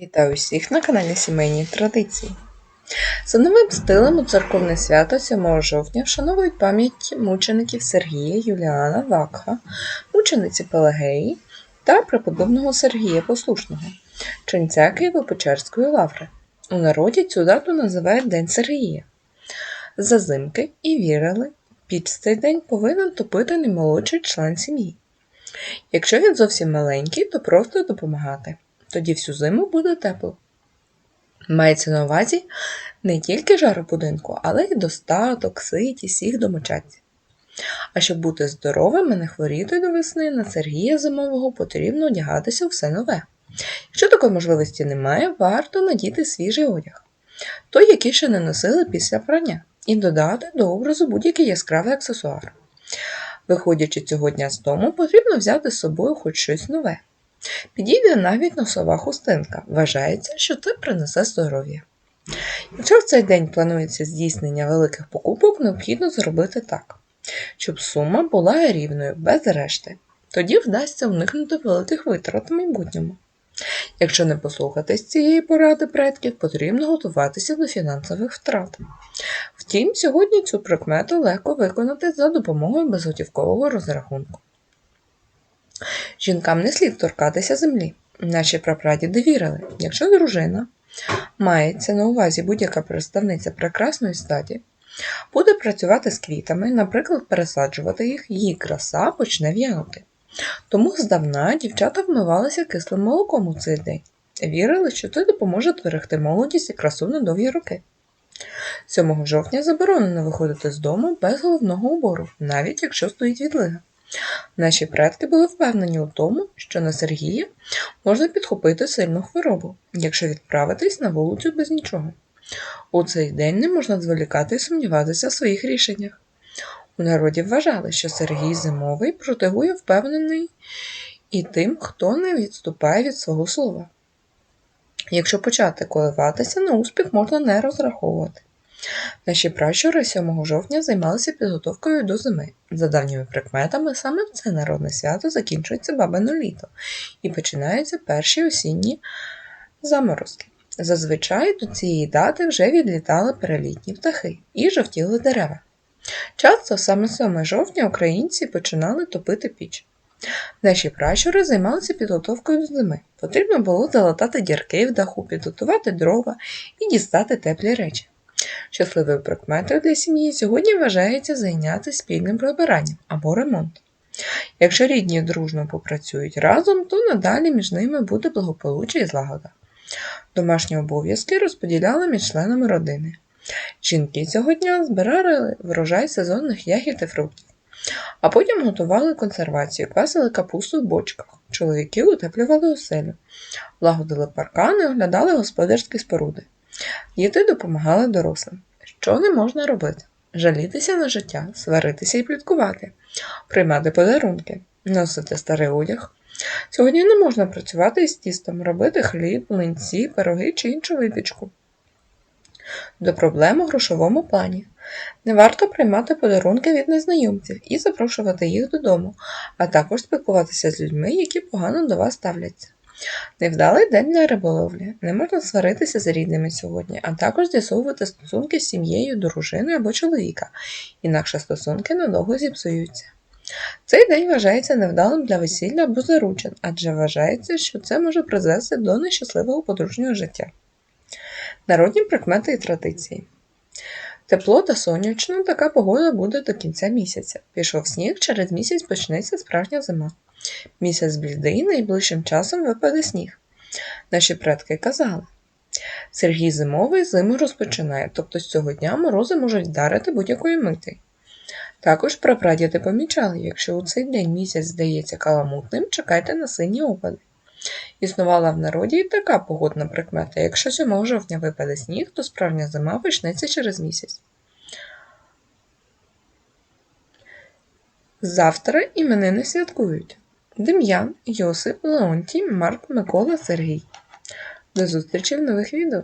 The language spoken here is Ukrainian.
Вітаю всіх на каналі Сімейні Традиції. За новим стилем у церковне свято 7 жовтня вшановують пам'ять мучеників Сергія Юліана Вакха, мучениці Пелагеї та преподобного Сергія Послушного, ченця Києво-Печерської лаври. У народі цю дату називають День Сергія. Зазимки і вірили, під цей день повинен топити наймолодший член сім'ї. Якщо він зовсім маленький, то просто допомагати. Тоді всю зиму буде тепло. Мається на увазі не тільки жара будинку, але й достаток, ситість всіх домочадців. А щоб бути здоровим і не хворіти до весни, на Сергія зимового потрібно одягатися все нове. Якщо такої можливості немає, варто надіти свіжий одяг, той, який ще не носили після прання, і додати до образу будь-який яскравий аксесуар. Виходячи цього дня з дому, потрібно взяти з собою хоч щось нове. Підійде навіть носова хустинка. Вважається, що це принесе здоров'я. Якщо в цей день планується здійснення великих покупок, необхідно зробити так, щоб сума була рівною без решти. Тоді вдасться уникнути великих витрат в майбутньому. Якщо не послухатись цієї поради предків, потрібно готуватися до фінансових втрат. Втім, сьогодні цю прикмету легко виконати за допомогою безготівкового розрахунку. Жінкам не слід торкатися землі. Наші прапрадіди вірили, якщо дружина мається на увазі будь-яка представниця прекрасної статі, буде працювати з квітами, наприклад, пересаджувати їх, її краса почне в'янути. Тому здавна дівчата вмивалися кислим молоком у цей день. Вірили, що це допоможе зберегти молодість і красу на довгі роки. 7 жовтня заборонено виходити з дому без головного убору, навіть якщо стоїть відлига. Наші предки були впевнені у тому, що на Сергія можна підхопити сильну хворобу, якщо відправитись на вулицю без нічого. У цей день не можна зволікати і сумніватися в своїх рішеннях. У народі вважали, що Сергій зимовий протигує впевнений і тим, хто не відступає від свого слова. Якщо почати коливатися, на успіх можна не розраховувати. Наші пращури 7 жовтня займалися підготовкою до зими. За давніми прикметами, саме це народне свято закінчується бабине літо і починаються перші осінні заморозки. Зазвичай до цієї дати вже відлітали перелітні птахи і жовтіли дерева. Часто саме 7 жовтня українці починали топити піч. Наші пращури займалися підготовкою до зими. Потрібно було залатати дірки в даху, підготувати дрова і дістати теплі речі. Щасливою прикметою для сім'ї сьогодні вважається зайнятися спільним прибиранням або ремонтом. Якщо рідні дружно попрацюють разом, то надалі між ними буде благополуччя і злагода. Домашні обов'язки розподіляли між членами родини. Жінки цього дня збирали врожай сезонних ягід і фруктів, а потім готували консервацію, квасили капусту в бочках. Чоловіки утеплювали оселю, лагодили паркани, оглядали господарські споруди. Діти допомагали дорослим. Що не можна робити? Жалітися на життя, сваритися і пліткувати, приймати подарунки, носити старий одяг. Сьогодні не можна працювати із тістом, робити хліб, млинці, пироги чи іншу випічку. До проблем у грошовому плані. Не варто приймати подарунки від незнайомців і запрошувати їх додому, а також спілкуватися з людьми, які погано до вас ставляться. Невдалий день для риболовлі. Не можна сваритися з рідними сьогодні, а також з'ясовувати стосунки з сім'єю, дружиною або чоловіка, інакше стосунки надовго зіпсуються. Цей день вважається невдалим для весілля або заручин, адже вважається, що це може призвести до нещасливого подружнього життя. Народні прикмети і традиції. Тепло та сонячно така погода буде до кінця місяця. Пішов сніг, через місяць почнеться справжня зима. Місяць блідий, найближчим часом випаде сніг. Наші предки казали. Сергій зимовий зиму розпочинає, тобто з цього дня морози можуть вдарити будь-якої мити. Також прапрадіди помічали, якщо у цей день місяць здається каламутним, чекайте на сині опади. Існувала в народі і така погодна прикмета. Якщо 7 жовтня випаде сніг, то справжня зима почнеться через місяць. Завтра іменини святкують Дем'ян, Йосип, Леонтій, Марк, Микола, Сергій. До зустрічі в нових відео!